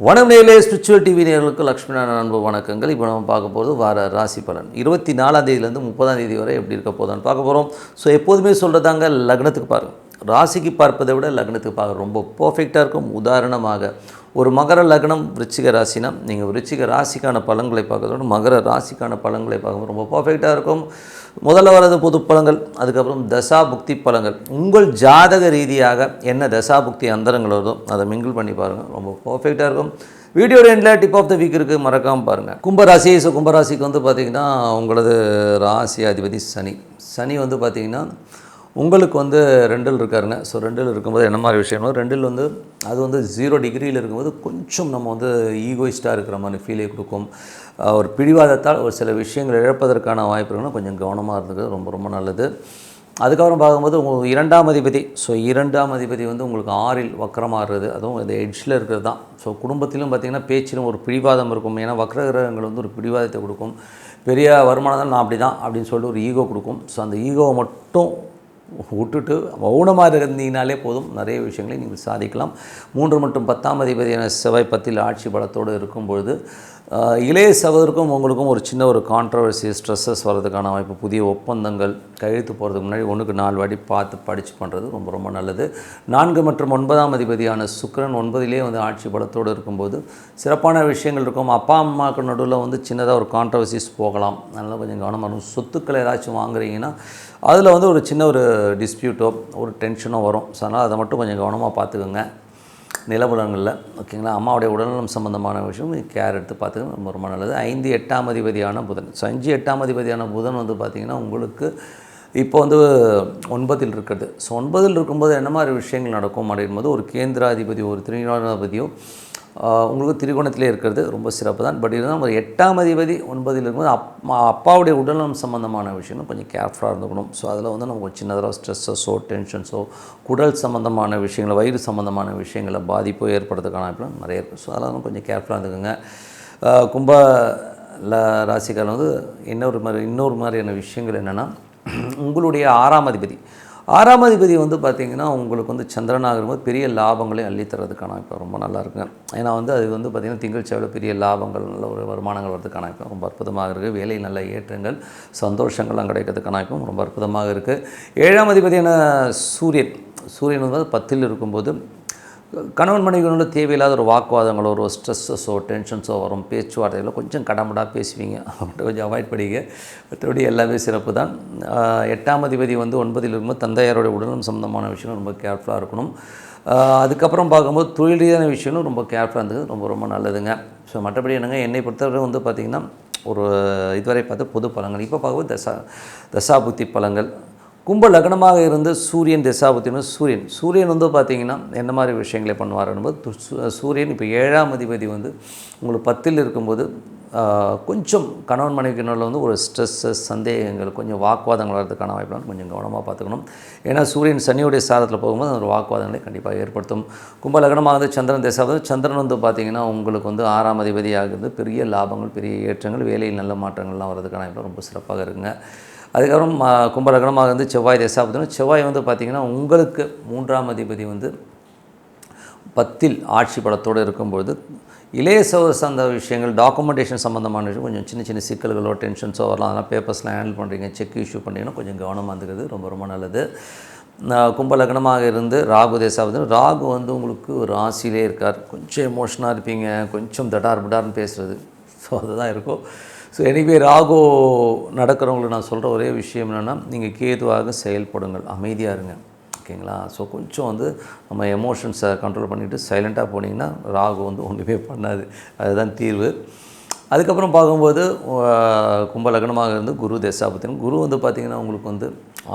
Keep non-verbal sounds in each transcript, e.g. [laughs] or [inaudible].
வணக்கம் நேரிலே spiritual TV நேர்களுக்கு லக்ஷ்மி நாராயண அன்பு வணக்கங்கள். இப்போ நம்ம பார்க்க போகிறது வார ராசி பலன். இருபத்தி நாலாம் தேதியிலேருந்து முப்பதாம் தேதி வரை எப்படி இருக்க போதான்னு பார்க்க போகிறோம் ஸோ எப்போதுமே சொல்கிறதாங்க லக்னத்துக்கு பாருங்க. ராசிக்கு பார்ப்பதை விட லக்னத்துக்கு பார்க்க ரொம்ப பர்ஃபெக்டாக இருக்கும். உதாரணமாக ஒரு மகர லக்னம் விருச்சிக ராசினா நீங்கள் விருச்சிக ராசிக்கான பலன்களை பார்க்கறதோட மகர ராசிக்கான பலன்களை பார்க்கும்போது ரொம்ப பர்ஃபெக்டாக இருக்கும். முதல்ல வர்றது புது பழங்கள் அதுக்கப்புறம் தசா புக்தி பழங்கள். உங்கள் ஜாதக ரீதியாக என்ன தசா புக்தி அந்தரங்கள் வருதோ அதை மிங்கிள் பண்ணி பாருங்கள் ரொம்ப பர்ஃபெக்டாக இருக்கும். வீடியோ எண்டில் டிப் ஆஃப் த வீக் இருக்குது மறக்காமல் பாருங்கள் கும்பராசி ஸோ கும்பராசிக்கு வந்து பார்த்திங்கன்னா உங்களது ராசி அதிபதி சனி. சனி வந்து பார்த்திங்கன்னா உங்களுக்கு வந்து ரெண்டில் இருக்காருங்க. ஸோ ரெண்டில் இருக்கும்போது என்ன மாதிரி விஷயம்னா ரெண்டில் வந்து அது வந்து ஜீரோ டிகிரியில் இருக்கும்போது கொஞ்சம் நம்ம வந்து ஈகோயிஸ்ட்டாக இருக்கிற மாதிரி ஃபீலே கொடுக்கும். ஒரு பிடிவாதத்தால் ஒரு சில விஷயங்கள் இழப்பதற்கான வாய்ப்பு கொஞ்சம் கவனமாக இருந்துக்கிறது. ரொம்ப ரொம்ப நல்லது. அதுக்கப்புறம் பார்க்கும்போது உங்களுக்கு இரண்டாம் அதிபதி ஸோ இரண்டாம் அதிபதி வந்து உங்களுக்கு ஆறில் வக்கரமாகிறது அதுவும் இந்த எட்ஜில் இருக்கிறது தான். ஸோ குடும்பத்திலும் பார்த்திங்கன்னா பேச்சிலும் ஒரு பிடிவாதம் இருக்கும். ஏன்னா வக்கர கிரகங்கள் வந்து ஒரு பிடிவாதத்தை கொடுக்கும். பெரிய வருமானம் தான் நான் அப்படி தான் அப்படின்னு சொல்லிட்டு ஒரு ஈகோ கொடுக்கும். ஸோ அந்த ஈகோவை மட்டும் விட்டுட்டு மௌனமாக இருந்தீங்கனாலே போதும். நிறைய விஷயங்களை நீங்கள் சாதிக்கலாம். மூன்று மற்றும் பத்தாம் அதிபதியான செவ்வாய் பத்தில் ஆட்சி பலத்தோடு இருக்கும் பொழுது இளைய சகோதரருக்கும் உங்களுக்கும் ஒரு சின்ன ஒரு கான்ட்ரவர்சி ஸ்ட்ரெஸ்ஸஸ் வர்றதுக்கான வாய்ப்பு புதிய ஒப்பந்தங்கள் கையெழுத்து போகிறதுக்கு முன்னாடி ஒன்றுக்கு நாலு வாட்டி பார்த்து படித்து பண்ணுறது ரொம்ப ரொம்ப நல்லது. நான்கு மற்றும் ஒன்பதாம் அதிபதியான சுக்கரன் ஒன்பதிலே வந்து ஆட்சி பலத்தோடு இருக்கும்போது சிறப்பான விஷயங்கள் இருக்கும். அப்பா அம்மாவுக்கு நடுவில் வந்து சின்னதாக ஒரு கான்ட்ரவர்சிஸ் போகலாம். அதனால் கொஞ்சம் கவனமாக இருக்கும் சொத்துக்களை ஏதாச்சும் வாங்குறீங்கன்னா அதில் வந்து ஒரு சின்ன ஒரு டிஸ்பியூட்டோ ஒரு டென்ஷனோ வரும். ஸோ அதனால் அதை மட்டும் கொஞ்சம் கவனமாக பார்த்துக்கோங்க. நிலபுலங்களில் ஓகேங்களா? அம்மாவுடைய உடல்நலம் சம்பந்தமான விஷயம் கேர் எடுத்து பார்த்துக்க ரொம்ப ரொம்ப நல்லது. ஐந்து எட்டாம் அதிபதியான புதன். ஸோ அஞ்சு எட்டாம் அதிபதியான புதன் வந்து பார்த்திங்கன்னா உங்களுக்கு இப்போ வந்து ஒன்பதில் இருக்கிறது. ஸோ ஒன்பதில் இருக்கும்போது என்ன மாதிரி விஷயங்கள் நடக்கும் அப்படின்போது ஒரு கேந்திராதிபதி ஒரு திரிகோணாதிபதியோ உங்களுக்கு திரிகோணத்திலே இருக்கிறது ரொம்ப சிறப்பு தான். பட் இருந்தாலும் ஒரு எட்டாம் அதிபதி ஒன்பதில் இருக்கும்போது அப்பா அப்பாவுடைய உடல்நலம் சம்பந்தமான விஷயங்கள் கொஞ்சம் கேர்ஃபுல்லாக இருந்துக்கணும். ஸோ அதில் வந்து நமக்கு ஒரு சின்னதாக ஸ்ட்ரெஸ்ஸஸோ டென்ஷன்ஸோ குடல் சம்பந்தமான விஷயங்களை வயிறு சம்மந்தமான விஷயங்களை பாதிப்போ ஏற்படுறதுக்கான வாய்ப்புலாம் நிறைய இருக்குது ஸோ அதெல்லாம் கொஞ்சம் கேர்ஃபுல்லாக இருந்துக்கோங்க. கும்ப ல ராசிக்காரன் வந்து இன்னொரு மாதிரி இன்னொரு மாதிரியான விஷயங்கள் என்னென்னா உங்களுடைய ஆறாம் அதிபதி ஆறாம் அதிபதி வந்து பார்த்திங்கன்னா உங்களுக்கு வந்து சந்திரனாக இருக்கும்போது பெரிய லாபங்களை அள்ளித்தரதுக்கான இப்போ ரொம்ப நல்லா இருக்குங்க ஏன்னா வந்து அது வந்து பார்த்திங்கன்னா திங்கள் செவ்வாயில் பெரிய லாபங்கள் நல்ல ஒரு வருமானங்கள் வரதுக்கான இப்போ ரொம்ப அற்புதமாக இருக்குது வேலை நல்ல ஏற்றங்கள் சந்தோஷங்கள்லாம் கிடைக்கிறதுக்கான இப்போ ரொம்ப அற்புதமாக இருக்குது ஏழாம் அதிபதியான சூரியன். சூரியன் வந்து பத்தில் இருக்கும்போது கணவன் மனைவிகளோட தேவையில்லாத ஒரு வாக்குவாதங்களோ ஒரு ஸ்ட்ரெஸ்ஸஸோ டென்ஷன்ஸோ வரும். பேச்சுவார்த்தைகளோ கொஞ்சம் கடமடாக பேசுவீங்க. அவங்கள்ட்ட கொஞ்சம் அவாய்ட் பண்ணிங்க மற்றபடி எல்லாமே சிறப்பு தான். எட்டாம் அதிபதி வந்து ஒன்பதில் இருக்கும்போது தந்தையாரோட உடலும் சம்மந்தமான விஷயம் ரொம்ப கேர்ஃபுல்லாக இருக்கணும். அதுக்கப்புறம் பார்க்கும்போது தொழில் ரீதியான விஷயமும் ரொம்ப கேர்ஃபுல்லாக இருந்தது ரொம்ப ரொம்ப நல்லதுங்க. ஸோ மற்றபடி என்னங்க என்னை பொறுத்தவரை வந்து பார்த்திங்கன்னா ஒரு இதுவரை பார்த்து பொது பழங்கள் இப்போ பார்க்கும்போது தசா தசாபுத்தி பழங்கள் கும்ப லக்னமாக இருந்து சூரியன் திசாபத்தினும் சூரியன். சூரியன் வந்து பார்த்திங்கன்னா என்ன மாதிரி விஷயங்களை பண்ணுவார் என்பது சூரியன் இப்போ ஏழாம் அதிபதி வந்து உங்களுக்கு பத்தில் இருக்கும்போது கொஞ்சம் கணவன் மனைவி வந்து ஒரு ஸ்ட்ரெஸ்ஸஸ் சந்தேகங்கள் கொஞ்சம் வாக்குவாதங்கள் வர்றதுக்கான வாய்ப்புலாம் கொஞ்சம் கவனமாக பார்த்துக்கணும். ஏன்னா சூரியன் சனியுடைய சாரத்தில் போகும்போது அந்த ஒரு வாக்குவாதங்களை கண்டிப்பாக ஏற்படுத்தும். கும்ப லக்னமாக வந்து சந்திரன் திசாவது சந்திரன் வந்து பார்த்திங்கன்னா உங்களுக்கு வந்து ஆறாம் அதிபதியாகிறது பெரிய லாபங்கள் பெரிய ஏற்றங்கள் வேலையில் நல்ல மாற்றங்கள்லாம் வர்றதுக்கான வாய்ப்பு ரொம்ப சிறப்பாக இருக்குங்க. அதுக்கப்புறம் கும்பலக்கணமாக இருந்து வந்து செவ்வாய் தசாபத்தினம் செவ்வாய் வந்து பார்த்திங்கன்னா உங்களுக்கு மூன்றாம் அதிபதி வந்து பத்தில் ஆட்சி படத்தோடு இருக்கும்பொழுது இளைய சகோதர அந்த விஷயங்கள் டாக்குமெண்டேஷன் சம்மந்தமான விஷயம் கொஞ்சம் சின்ன சின்ன சிக்கல்களோ டென்ஷன்ஸோ வரலாம். அதெல்லாம் பேப்பர்ஸ்லாம் ஹேண்டில் பண்ணுறீங்க செக் இஷ்யூ பண்ணுறீங்கன்னா கொஞ்சம் கவனமாக இருந்துக்கிறது ரொம்ப ரொம்ப நல்லது. நான் கும்பலக்னமாக இருந்து ராகு தேசாவது ராகு வந்து உங்களுக்கு ஒரு ராசியிலே இருக்கார். கொஞ்சம் எமோஷனாக இருப்பீங்க கொஞ்சம் தடார் புடார்னு பேசுகிறது ஸோ அதுதான் இருக்கும். ஸோ எனிவே ராகு நடக்கிறவங்களுக்கு நான் சொல்கிற ஒரே விஷயம் என்னென்னா நீங்கள் கேதுவாக செயல்படுங்கள். அமைதியாக இருங்க. ஓகேங்களா? ஸோ கொஞ்சம் வந்து நம்ம எமோஷன்ஸை கண்ட்ரோல் பண்ணிவிட்டு சைலண்ட்டாக போனீங்கன்னா ராகு வந்து ஒன்றுமே பண்ணாது. அதுதான் தீர்வு. அதுக்கப்புறம் பார்க்கும்போது கும்ப லக்னமாக இருந்து குரு தசாபத்தின் குரு வந்து பார்த்திங்கன்னா உங்களுக்கு வந்து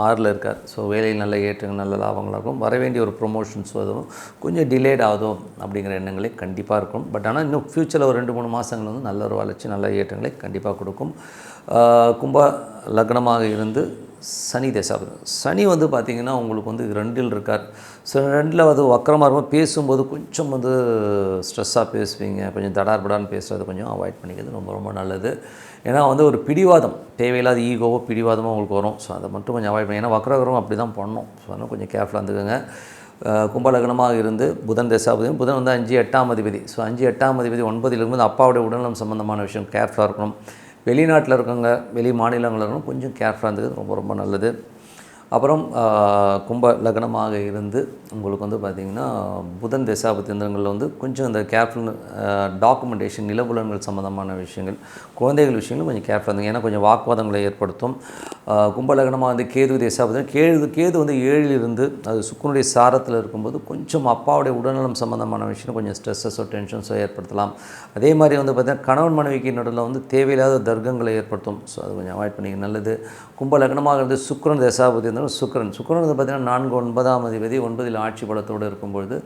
ஆறில் இருக்கார். ஸோ வேலையில் நல்ல ஏற்றங்கள் நல்ல லாபங்களாக இருக்கும் வர வேண்டிய ஒரு ப்ரொமோஷன்ஸ் அதுவும் கொஞ்சம் டிலேட் ஆகுதோ அப்படிங்கிற எண்ணங்களே கண்டிப்பாக இருக்கும். பட் ஆனால் இன்னும் ஃப்யூச்சரில் ஒரு ரெண்டு மூணு மாதங்கள் வந்து நல்ல ஒரு வளர்ச்சி நல்ல ஏற்றங்களை கண்டிப்பாக கொடுக்கும். கும்ப லக்னமாக இருந்து சனி தசாபதம் சனி வந்து பார்த்திங்கன்னா உங்களுக்கு வந்து ரெண்டில் இருக்கார். ஸோ ரெண்டில் வந்து வக்கரமாக இருக்கும். பேசும்போது கொஞ்சம் வந்து ஸ்ட்ரெஸ்ஸாக பேசுவீங்க. கொஞ்சம் தடார்படான்னு பேசுகிறது கொஞ்சம் அவாய்ட் பண்ணிக்கிறது ரொம்ப ரொம்ப நல்லது. ஏன்னா வந்து ஒரு பிடிவாதம். தேவையில்லாத ஈகோவோ பிடிவாதமோ உங்களுக்கு வரும். ஸோ அதை மட்டும் கொஞ்சம் அவாய்ட் பண்ணி ஏன்னா வக்ரகரம் அப்படி தான் பண்ணோம். ஸோ அதனால் கொஞ்சம் கேர்ஃபுல்லாக இருந்துக்கோங்க. கும்பலகனமாக கும்பலக்னமாக இருந்து புதன் தசாபதியும் புதன் வந்து அஞ்சு எட்டாம் அதிபதி. ஸோ அஞ்சு எட்டாம் அதிபதி ஒன்பதில் இருக்கும்போது அப்பாவுடைய உடல்நலம் சம்மந்தமான விஷயம் கேர்ஃபுல்லாக இருக்கணும். வெளிநாட்டில் இருக்கவங்க வெளி மாநிலங்களில் இருக்கணும் கொஞ்சம் கேர்ஃபுல்லாக இருந்தது ரொம்ப ரொம்ப நல்லது. அப்புறம் கும்ப லக்னமாக இருந்து உங்களுக்கு வந்து பார்த்திங்கன்னா புதன் தசாபத்தியந்திரங்களில் வந்து கொஞ்சம் இந்த கேர்ஃபுல் டாக்குமெண்டேஷன் நிலபுலன்கள் சம்மந்தமான விஷயங்கள் குழந்தைகள் விஷயங்களும் கொஞ்சம் கேர்ஃபுல்லாக இருந்தது ஏன்னா கொஞ்சம் வாக்குவாதங்களை ஏற்படுத்தும். கும்பலகனமாக வந்து கேது தேசாபதி கேது கேது வந்து ஏழில் இருந்து அது சுக்குனுடைய சாரத்தில் இருக்கும்போது கொஞ்சம் அப்பாவுடைய உடல்நலம் சம்மந்தமான விஷயம் கொஞ்சம் ஸ்ட்ரெஸ்ஸஸோ டென்ஷன்ஸோ ஏற்படுத்தலாம். அதே மாதிரி வந்து பார்த்திங்கன்னா கணவன் மனைவிக்கு நடுவில் வந்து தேவையில்லாத தர்க்கங்களை ஏற்படுத்தும். ஸோ அது கொஞ்சம் அவாய்ட் பண்ணிக்க நல்லது. கும்பலகனமாக இருந்து சுக்கரன் தேசாபதி இருந்தாலும் சுக்கரன். சுக்கரன் வந்து பார்த்திங்கன்னா நான்கு ஒன்பதாம் அதிபதி ஒன்பதில் ஆட்சி பலத்தோடு இருக்கும்பொழுது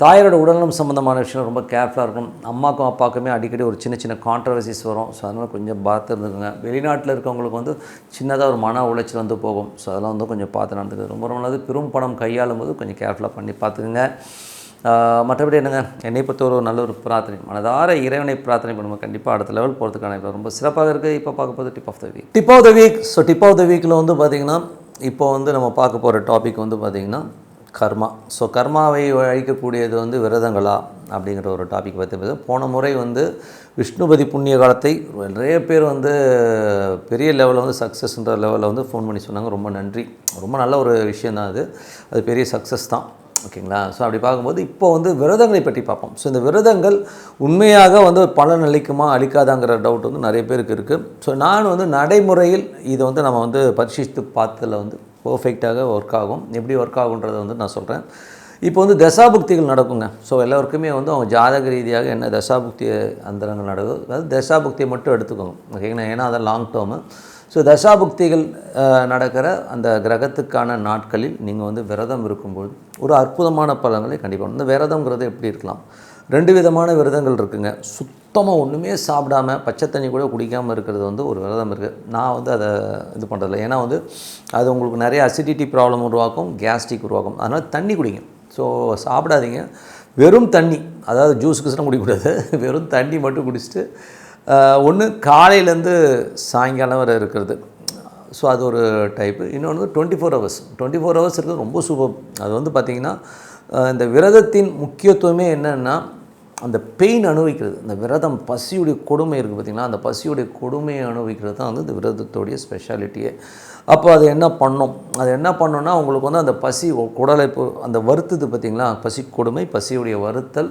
தாயாரோட உடல்நலம் சம்மந்தமான விஷயம் ரொம்ப கேர்ஃபுல்லாக இருக்கும் அம்மாக்கும் அப்பாக்குமே அடிக்கடி ஒரு சின்ன சின்ன கான்ட்ரவர்சிஸ் வரும். ஸோ அதனால் கொஞ்சம் பார்த்து இருந்துக்கோங்க. வெளிநாட்டில் இருக்கவங்களுக்கு வந்து சின்னதாக ஒரு மன உளைச்சல் வந்து போகும். ஸோ அதெல்லாம் வந்து கொஞ்சம் பார்த்து நடந்துக்கு ரொம்ப ரொம்ப நல்லது. பெரும் பணம் கையாளும் போது கொஞ்சம் கேர்ஃபுல்லாக பண்ணி பார்த்துக்குங்க. மற்றபடி என்னங்க? என்னை பொறுத்த ஒரு நல்ல ஒரு பிரார்த்தனை. மனதார இறைவனை பிரார்த்தனை பண்ணுவோம் கண்டிப்பாக அடுத்த லெவல் போகிறதுக்கான இப்போ ரொம்ப சிறப்பாக இருக்குது இப்போ பார்க்க போகிறது tip of the week tip of the week so tip of the வீக்கில் வந்து பார்த்திங்கன்னா இப்போ வந்து நம்ம பார்க்க போகிற டாபிக் வந்து பார்த்திங்கன்னா கர்மா. ஸோ கர்மாவை அழிக்கக்கூடியது வந்து விரதங்களா அப்படிங்கிற ஒரு டாபிக் பற்றி பேச போன முறை வந்து விஷ்ணுபதி புண்ணிய காலத்தை நிறைய பேர் வந்து பெரிய லெவலில் வந்து சக்ஸஸ்ன்ற லெவலில் வந்து ஃபோன் பண்ணி சொன்னாங்க. ரொம்ப நன்றி. ரொம்ப நல்ல ஒரு விஷயம் தான் அது. அது பெரிய சக்ஸஸ் தான். ஓகேங்களா ஸோ அப்படி பார்க்கும்போது இப்போ வந்து விரதங்களை பற்றி பார்ப்போம். ஸோ இந்த விரதங்கள் உண்மையாக வந்து பலன் அளிக்குமா அளிக்காதாங்கிற டவுட் வந்து நிறைய பேருக்கு இருக்குது ஸோ நான் வந்து நடைமுறையில் இதை வந்து நம்ம வந்து பரிசீலித்து பார்த்ததில் வந்து பர்ஃபெக்டாக ஒர்க் ஆகும். எப்படி ஒர்க் ஆகுன்றதை வந்து நான் சொல்கிறேன் இப்போ வந்து தசாபுக்திகள் நடக்குங்க. ஸோ எல்லாருக்குமே வந்து அவங்க ஜாதக ரீதியாக என்ன தசாபுக்தி அந்தரங்கள் நடக்குது அதாவது தசாபுக்தியை மட்டும் எடுத்துக்கோங்க. ஓகேங்களா? ஏன்னா அது லாங் டேர்மு ஸோ தசாபுக்திகள் நடக்கிற அந்த கிரகத்துக்கான நாட்களில் நீங்கள் வந்து விரதம் இருக்கும்போது ஒரு அற்புதமான பலன்களை கண்டிப்பாக இந்த விரதங்கிறது எப்படி இருக்கலாம்? ரெண்டு விதமான விரதங்கள் இருக்குங்க. சுத்தமாக ஒன்றுமே சாப்பிடாம பச்சை தண்ணி கூட குடிக்காமல் இருக்கிறது வந்து ஒரு விரதம் இருக்குது நான் வந்து அதை இது பண்ணுறதில்ல ஏன்னா வந்து அது உங்களுக்கு நிறைய அசிடிட்டி ப்ராப்ளம் உருவாக்கும் கேஸ்ட்ரிக் உருவாக்கும். அதனால் தண்ணி குடிங்க. ஸோ சாப்பிடாதீங்க. வெறும் தண்ணி. அதாவது ஜூஸ் கிஸ்லாம் குடிக்கக்கூடாது. [laughs] வெறும் தண்ணி மட்டும் குடிச்சிட்டு ஒன்று காலையிலேருந்து சாயங்காலம் வரை இருக்கிறது. ஸோ அது ஒரு டைப்பு இன்னொன்று twenty four hours twenty four hours இருக்கிறது ரொம்ப சூப்பர் அது வந்து பார்த்திங்கன்னா இந்த விரதத்தின் முக்கியத்துவமே என்னென்னா அந்த பெயின் அனுபவிக்கிறது. இந்த விரதம் பசியுடைய கொடுமை இருக்குது பார்த்திங்கன்னா அந்த பசியுடைய கொடுமையை அனுபவிக்கிறது தான் வந்து இந்த விரதத்துடைய ஸ்பெஷாலிட்டியே அப்போ அது என்ன பண்ணும்? அது என்ன பண்ணோன்னா உங்களுக்கு வந்து அந்த பசி குடலை இப்போ அந்த வருத்துது பார்த்திங்களா? பசி கொடுமை பசியுடைய வருத்தல்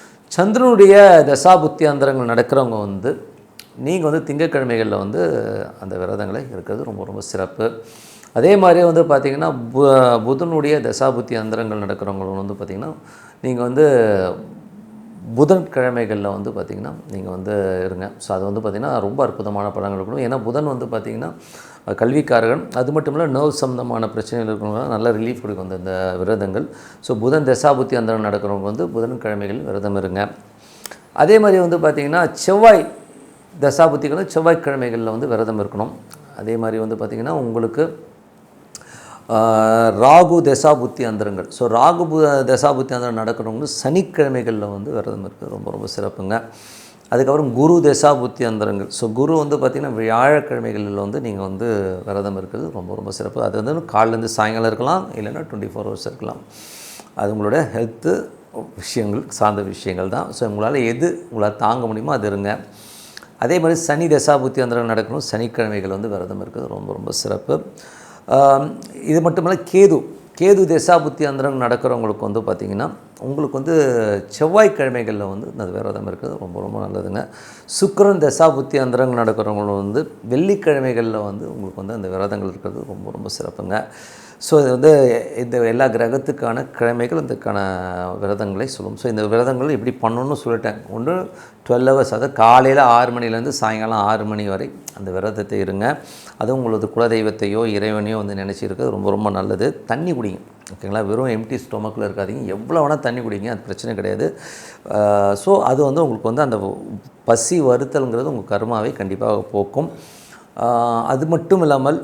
சந்திரனுடைய தசாபுத்தி அந்தரங்கள் நடக்கிறவங்க வந்து நீங்கள் வந்து திங்கட்கிழமைகளில் வந்து அந்த விரதங்களை இருக்கிறது ரொம்ப ரொம்ப சிறப்பு. அதே மாதிரி வந்து பார்த்திங்கன்னா பு புதனுடைய தசாபுத்தி அந்தரங்கள் நடக்கிறவங்களும் வந்து பார்த்திங்கன்னா நீங்கள் வந்து புதன்கிழமைகளில் வந்து பார்த்திங்கன்னா நீங்கள் வந்து இருங்க. ஸோ அது வந்து பார்த்திங்கன்னா ரொம்ப அற்புதமான படங்கள் இருக்கணும் ஏன்னா புதன் வந்து பார்த்திங்கன்னா கல்விக்காரர்கள் கல்விக்காரகன். அது மட்டும் இல்லை நர்வ் சம்மந்தமான பிரச்சனைகள் இருக்கிறவங்க நல்ல ரிலீஃப் கொடுக்கும் அந்த இந்த விரதங்கள். ஸோ புதன் தசாபுத்தி அந்த நடக்கிறவங்க வந்து புதன்கிழமைகள் விரதம் இருங்க. அதே மாதிரி வந்து பார்த்திங்கன்னா செவ்வாய் தசாபுத்திகளும் செவ்வாய்க்கிழமைகளில் வந்து விரதம் இருக்கணும். அதே மாதிரி வந்து பார்த்திங்கன்னா உங்களுக்கு ராகு தசாபுத்தி அந்தரங்கள். ஸோ ராகு பு- தசாபுத்தி அந்தரம் நடக்கிறவங்க சனிக்கிழமைகளில் வந்து விரதம் இருக்குது ரொம்ப ரொம்ப சிறப்புங்க. அதுக்கப்புறம் குரு தசாபுத்தி அந்தரங்கள். ஸோ குரு வந்து பார்த்திங்கன்னா வியாழக்கிழமைகளில் வந்து நீங்கள் வந்து விரதம் இருக்கிறது ரொம்ப ரொம்ப சிறப்பு. அது வந்து காலிலேருந்து சாயங்காலம் இருக்கலாம் இல்லைன்னா டுவெண்ட்டி ஃபோர் ஹவர்ஸ் இருக்கலாம். அது உங்களோட ஹெல்த்து விஷயங்கள் சார்ந்த விஷயங்கள் தான். ஸோ உங்களால் எது உங்களால் தாங்க முடியுமோ அது இருங்க. அதே மாதிரி சனி தசாபுத்தி அந்தரம் நடக்கணும். சனிக்கிழமைகள் வந்து விரதம் இருக்கிறது ரொம்ப ரொம்ப சிறப்பு. இது மட்டுமல்ல கேது. கேது தசாபுத்தி அந்தரங்க நடக்கிறவங்களுக்கு வந்து பார்த்திங்கன்னா உங்களுக்கு வந்து செவ்வாய்க்கிழமைகளில் வந்து அந்த விரதம் இருக்கிறது ரொம்ப ரொம்ப நல்லதுங்க. சுக்கிரன் தசாபுத்தி அந்தரங்கள் நடக்கிறவங்களும் வந்து வெள்ளிக்கிழமைகளில் வந்து உங்களுக்கு வந்து அந்த விரதங்கள் இருக்கிறது ரொம்ப ரொம்ப சிறப்புங்க. ஸோ இது வந்து இந்த எல்லா கிரகத்துக்கான கிழமைகள் அதுக்கான விரதங்களை சொல்லும். ஸோ இந்த விரதங்கள் எப்படி பண்ணணும்னு சொல்லிட்டேன். ஒன்று டுவெல் ஹவர்ஸ் அதாவது காலையில் ஆறு மணிலேருந்து சாயங்காலம் ஆறு மணி வரை அந்த விரதத்தை இருங்க. அதுவும் உங்களது குலதெய்வத்தையோ இறைவனையோ வந்து நினச்சிருக்கிறது ரொம்ப ரொம்ப நல்லது. தண்ணி குடிங்க. ஓகேங்களா? வெறும் எம்டி ஸ்டொமக்கில் இருக்காதீங்க. எவ்வளோ வேணால் தண்ணி குடிங்க அது பிரச்சனை கிடையாது. ஸோ அது வந்து உங்களுக்கு வந்து அந்த பசி வருத்தல்ங்கிறது உங்கள் கர்மாவை கண்டிப்பாக போக்கும். அது மட்டும் இல்லாமல்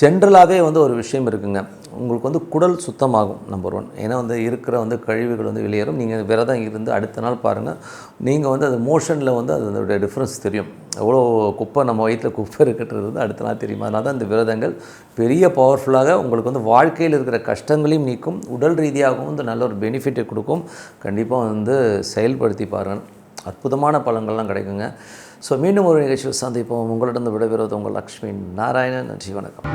ஜென்ரலாகவே வந்து ஒரு விஷயம் இருக்குங்க. உங்களுக்கு வந்து குடல் சுத்தமாகும் நம்பர் ஒன் ஏன்னா வந்து இருக்கிற வந்து கழிவுகள் வந்து வெளியேறும். நீங்கள் விரதம் இருந்து அடுத்த நாள் பாருங்கள் நீங்கள் வந்து அது மோஷனில் வந்து அதனுடைய டிஃப்ரென்ஸ் தெரியும். எவ்வளோ குப்பை நம்ம வயிற்றில் குப்பை இருக்கிறது வந்து அடுத்த நாள் தெரியும். அதனால தான் இந்த விரதங்கள் பெரிய பவர்ஃபுல்லாக உங்களுக்கு வந்து வாழ்க்கையில் இருக்கிற கஷ்டங்களையும் நீக்கும் உடல் ரீதியாகவும் வந்து நல்ல ஒரு பெனிஃபிட்டை கொடுக்கும். கண்டிப்பாக வந்து செயல்படுத்தி பாருங்கள் அற்புதமான பலன்கள்லாம் கிடைக்குங்க. ஸோ மீண்டும் ஒரு நிகழ்ச்சியில் சந்திப்போம். உங்களிடம் விடைபெறுவது உங்கள் லக்ஷ்மி நாராயணன். நன்றி வணக்கம்.